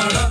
നല്ല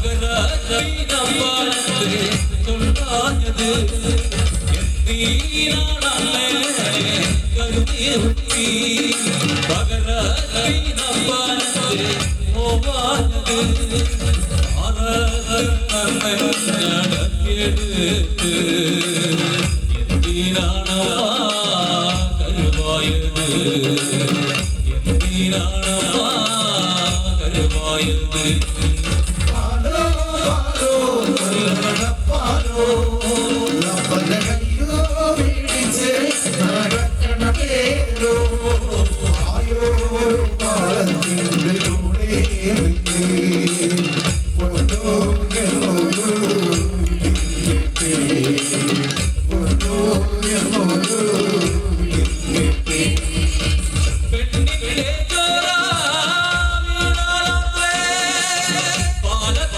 പകരപ്പാടത്ത് തൊണ്ടാഞ്ഞത് എന്തിനാണമ്മേ കരുതിറുത്തി പകരപ്പാടത്ത് പോവാഞ്ഞത് ആറമ്മ നടക്കിയെടുത്ത് എന്തിനാണോ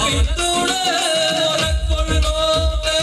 പാലത്തിത്തൂടെ ഉറക്കൊഴുകോട്ടെ.